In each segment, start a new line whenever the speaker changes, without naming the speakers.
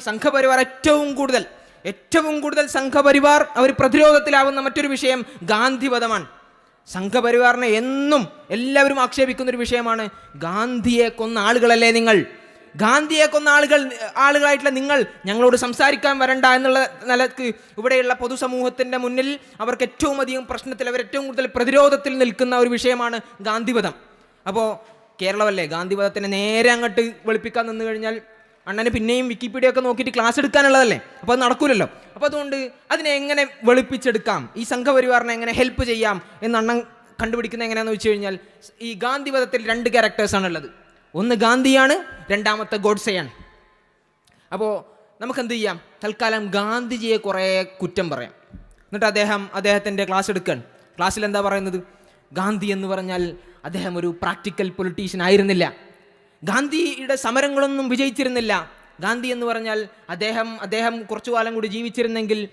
സംഘപരിവാർ ഏറ്റവും കൂടുതൽ ഏറ്റവും കൂടുതൽ സംഘപരിവാർ അവർ പ്രതിരോധത്തിലാവുന്ന മറ്റൊരു വിഷയം ഗാന്ധിവധമാണ്. സംഘപരിവാറിനെ എന്നും എല്ലാവരും ആക്ഷേപിക്കുന്ന ഒരു വിഷയമാണ് ഗാന്ധിയെ കൊന്ന ആളുകളല്ലേ നിങ്ങൾ? ഗാന്ധിയെ കൊന്ന ആളുകൾ ആളുകളായിട്ടുള്ള നിങ്ങൾ ഞങ്ങളോട് സംസാരിക്കാൻ വരണ്ട എന്നുള്ള നിലയ്ക്ക് ഇവിടെയുള്ള പൊതുസമൂഹത്തിന്റെ മുന്നിൽ അവർക്ക് ഏറ്റവും അധികം പ്രശ്നത്തിൽ അവർ ഏറ്റവും കൂടുതൽ പ്രതിരോധത്തിൽ നിൽക്കുന്ന ഒരു വിഷയമാണ് ഗാന്ധിവധം. അപ്പോൾ കേരളമല്ലേ ഗാന്ധിവധത്തിനെ നേരെ അങ്ങോട്ട് വെളുപ്പിക്കാൻ നിന്ന് കഴിഞ്ഞാൽ അണ്ണന് പിന്നെയും വിക്കിപീഡിയ ഒക്കെ നോക്കിയിട്ട് ക്ലാസ് എടുക്കാനുള്ളതല്ലേ? അപ്പോൾ അത് നടക്കൂലല്ലോ. അപ്പോൾ അതുകൊണ്ട് അതിനെ എങ്ങനെ വെളുപ്പിച്ചെടുക്കാം? ഈ സംഘപരിവാറിനെ എങ്ങനെ ഹെൽപ്പ് ചെയ്യാം? എന്ന് അണ്ണൻ കണ്ടുപിടിക്കുന്നത് എങ്ങനെയാണെന്ന് വെച്ച് കഴിഞ്ഞാൽ ഈ ഗാന്ധിവധത്തിൽ രണ്ട് ക്യാരക്ടേഴ്സാണ് ഉള്ളത് ഒന്ന് ഗാന്ധിയാണ് രണ്ടാമത്തെ ഗോഡ്സെയാണ്. അപ്പോൾ നമുക്ക് എന്ത് ചെയ്യാം? തൽക്കാലം ഗാന്ധിജിയെ കുറേ കുറ്റം പറയാം. എന്നിട്ട് അദ്ദേഹം അദ്ദേഹത്തിന്റെ ക്ലാസ് എടുക്കാൻ. ക്ലാസ്സിൽ എന്താ പറയുന്നത്? ഗാന്ധി എന്ന് പറഞ്ഞാൽ അദ്ദേഹം ഒരു പ്രാക്ടിക്കൽ പൊളിറ്റീഷ്യൻ ആയിരുന്നില്ല. ഗാന്ധിയുടെ സമരങ്ങളൊന്നും വിജയിച്ചിരുന്നില്ല. ഗാന്ധി എന്ന് പറഞ്ഞാൽ അദ്ദേഹം അദ്ദേഹം കുറച്ചു കാലം കൂടി ജീവിച്ചിരുന്നെങ്കിൽ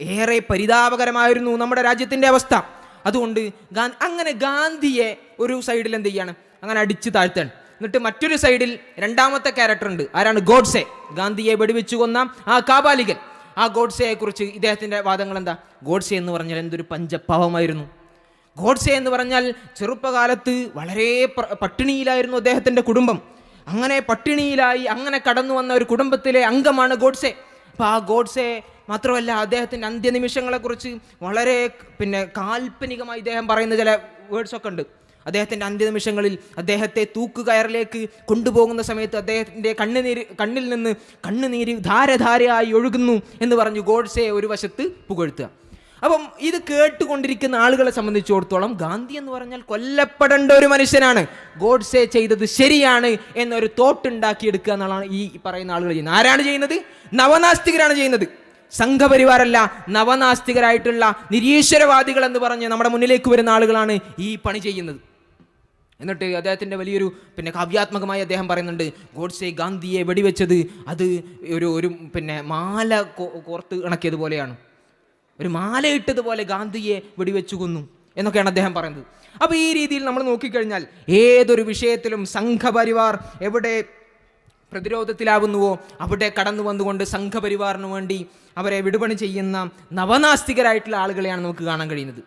ഏറെ പരിതാപകരമായിരുന്നു നമ്മുടെ രാജ്യത്തിന്റെ അവസ്ഥ. അതുകൊണ്ട് ഗാ അങ്ങനെ ഗാന്ധിയെ ഒരു സൈഡിൽ എന്ത് ചെയ്യാണ്? അങ്ങനെ അടിച്ച് താഴ്ത്താൻ. എന്നിട്ട് മറ്റൊരു സൈഡിൽ രണ്ടാമത്തെ ക്യാരക്ടർ ഉണ്ട്. ആരാണ്? ഗോഡ്സെ. ഗാന്ധിയെ വെടിവെച്ചു കൊന്ന ആ കാബാലികൻ. ആ ഗോഡ്സെയെക്കുറിച്ച് ഇദ്ദേഹത്തിന്റെ വാദങ്ങൾ എന്താ ഗോഡ്സെ എന്ന് പറഞ്ഞാൽ എന്തൊരു പഞ്ചപാവമായിരുന്നു ഗോഡ്സെ എന്ന് പറഞ്ഞാൽ ചെറുപ്പകാലത്ത് വളരെ പട്ടിണിയിലായിരുന്നു അദ്ദേഹത്തിന്റെ കുടുംബം. അങ്ങനെ പട്ടിണിയിലായി അങ്ങനെ കടന്നു വന്ന ഒരു കുടുംബത്തിലെ അംഗമാണ് ഗോഡ്സെ. അപ്പോൾ ആ ഗോഡ്സെ മാത്രമല്ല അദ്ദേഹത്തിന്റെ അന്ത്യനിമിഷങ്ങളെക്കുറിച്ച് വളരെ പിന്നെ കാൽപ്പനികമായി അദ്ദേഹം പറയുന്ന ചില വേർഡ്സൊക്കെ ഉണ്ട്. അദ്ദേഹത്തിന്റെ അന്ത്യനിമിഷങ്ങളിൽ അദ്ദേഹത്തെ തൂക്കുകയറിലേക്ക് കൊണ്ടുപോകുന്ന സമയത്ത് അദ്ദേഹത്തിന്റെ കണ്ണുനീര് കണ്ണിൽ നിന്ന് കണ്ണുനീര് ധാരധാരയായി ഒഴുകുന്നു എന്ന് പറഞ്ഞു ഗോഡ്സെ ഒരു വശത്ത് പുകഴ്ത്തുക. അപ്പം ഇത് കേട്ടുകൊണ്ടിരിക്കുന്ന ആളുകളെ സംബന്ധിച്ചിടത്തോളം ഗാന്ധി എന്ന് പറഞ്ഞാൽ കൊല്ലപ്പെടേണ്ട ഒരു മനുഷ്യനാണ്. ഗോഡ്സെ ചെയ്തത് ശരിയാണ് എന്നൊരു തോട്ടുണ്ടാക്കിയെടുക്കുക എന്നുള്ളതാണ് ഈ പറയുന്ന ആളുകൾ ചെയ്യുന്നത്. ആരാണ് ചെയ്യുന്നത്? നവനാസ്തികരാണ് ചെയ്യുന്നത്. സംഘപരിവാരല്ല നവനാസ്തികരായിട്ടുള്ള നിരീശ്വരവാദികൾ എന്ന് പറഞ്ഞ് നമ്മുടെ മുന്നിലേക്ക് വരുന്ന ആളുകളാണ് ഈ പണി ചെയ്യുന്നത്. എന്നിട്ട് അദ്ദേഹത്തിന്റെ വലിയൊരു പിന്നെ കാവ്യാത്മകമായി അദ്ദേഹം പറയുന്നുണ്ട് ഗോഡ്സെ ഗാന്ധിയെ വെടിവെച്ചത് അത് ഒരു ഒരു പിന്നെ മാല കോർത്ത് ഇണക്കിയതുപോലെയാണ് ഒരു മാല ഇട്ടതുപോലെ ഗാന്ധിയെ വെടിവെച്ചു കൊന്നു എന്നൊക്കെയാണ് അദ്ദേഹം പറയുന്നത്. അപ്പോൾ ഈ രീതിയിൽ നമ്മൾ നോക്കിക്കഴിഞ്ഞാൽ ഏതൊരു വിഷയത്തിലും സംഘപരിവാർ എവിടെ പ്രതിരോധത്തിലാവുന്നുവോ അവിടെ കടന്നു വന്നുകൊണ്ട് സംഘപരിവാറിന് വേണ്ടി അവരെ വിടുപണി ചെയ്യുന്ന നവനാസ്തികരായിട്ടുള്ള ആളുകളെയാണ് നമുക്ക് കാണാൻ കഴിയുന്നത്.